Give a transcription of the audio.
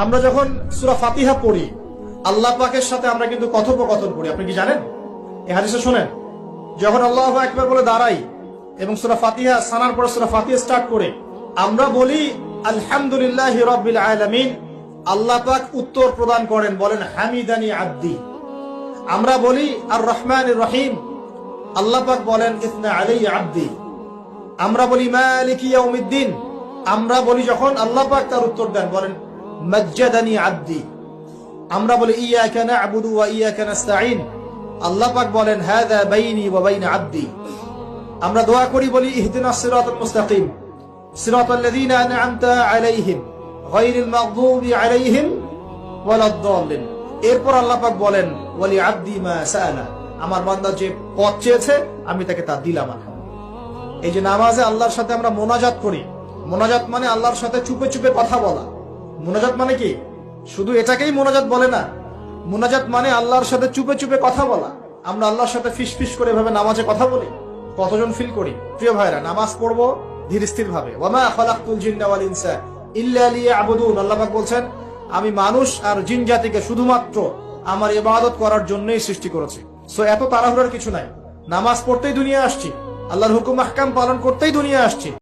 আমরা যখন সুরা ফাতিহা পড়ি, আল্লাহ পাকের সাথে আমরা কিন্তু কথোপকথন করি। আপনি কি জানেন? এই হাদিসে শোনেন? যখন আল্লাহ একবার বলে দাঁড়াই এবং সুরা ফাতিহা সানার পরে সুরা ফাতিহা স্টার্ট করে, আমরা বলি, আলহামদুলিল্লাহ রব্বিল আলামিন। আল্লাহ পাক উত্তর প্রদান করেন, বলেন, হামিদানি আব্দি। আমরা বলি আর রহমান রহিম। আল্লাহ পাক বলেন, ইসনা আলাই আব্দি। আমরা বলি, মালিক ইয়াউমিদ্দিন। আমরা বলি, যখন আল্লাহ পাক তার উত্তর দেন, বলেন মজ্জাদানি আব্দি। আমরা বলি, ইয়াকা না'বুদু ওয়া ইয়াকা নাস্তাঈন। আল্লাহ পাক বলেন, হাযা বাইনি ওয়া বাইনা আব্দি। আমরা দোয়া করি, বলি ইহদিনাস সিরাতাল মুস্তাকিম। সিরাতাল লাযীনা আন'আমতা আলাইহিম, গায়রিল মাগদুবি আলাইহিম ওয়ালাদ-দাল্লিন এরপর আল্লাহ পাক বলেন, ওয়ালি আব্দি মা সাআলা। আমার বান্দা যে পথ চেয়েছে, আমি তাকে তা দিলাম এই যে নামাজে আল্লাহর সাথে আমরা মোনাজাত করি। মোনাজাত মানে আল্লাহর সাথে চুপে চুপে কথা বলা। মোনাজাত মানে কি? শুধু এটাকেই মোনাজাত বলে না। মোনাজাত মানে আল্লাহর সাথে চুপে চুপে কথা বলা। আমরা আল্লাহর সাথে ফিস ফিস করে এভাবে নামাজে কথা বলি। কতজন ফিল করি? প্রিয় ভাইরা, নামাজ পড়ব ধীর স্থির ভাবে ইল্লা বলছেন, আমি মানুষ আর জিন জাতিকে শুধুমাত্র আমার ইবাদত করার জন্যই সৃষ্টি করেছি। সো এত তাড়াহুড়ার কিছু নাই। নামাজ পড়তেই দুনিয়া আসছি। আল্লাহর হুকুম, আহকাম পালন করতেই দুনিয়া আসছি।